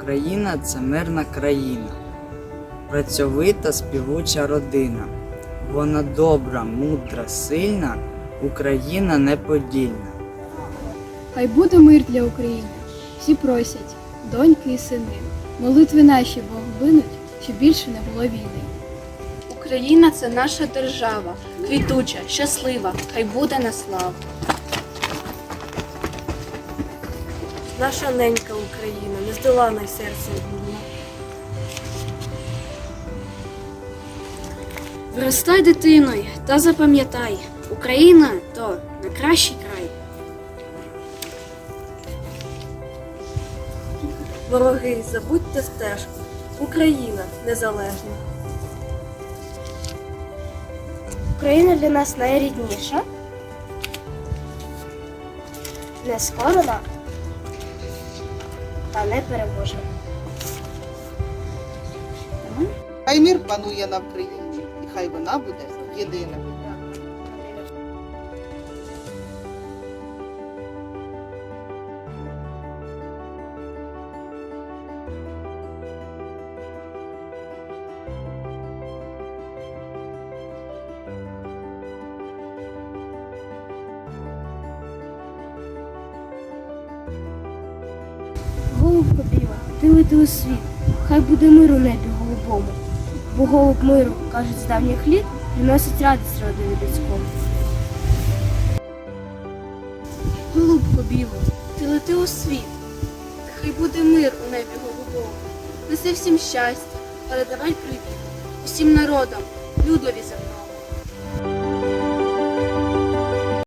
Україна це мирна країна, працьовита співуча родина. Вона добра, мудра, сильна, Україна неподільна. Хай буде мир для України. Всі просять, доньки і сини. Молитви наші Бог винуть, щоб більше не було війни. Україна це наша держава, квітуча, щаслива, хай буде на славу. Наша ненька Україна, нездолана й серце вільне. Виростай дитиною та запам'ятай, Україна то найкращий край. Вороги, забудьте стежку. Україна незалежна. Україна для нас найрідніша, нескорена та непереможна. Хай мир панує на Україні, і хай вона буде єдина. Голубко біла, ти лети у світ, хай буде мир у небі голубому, бо голуб миру, кажуть, з давніх літ, приносить радість родині людському. Голубко біло, ти лети у світ, хай буде мир у небі голубому. Неси всім щастя, передавай привіт усім народам, людові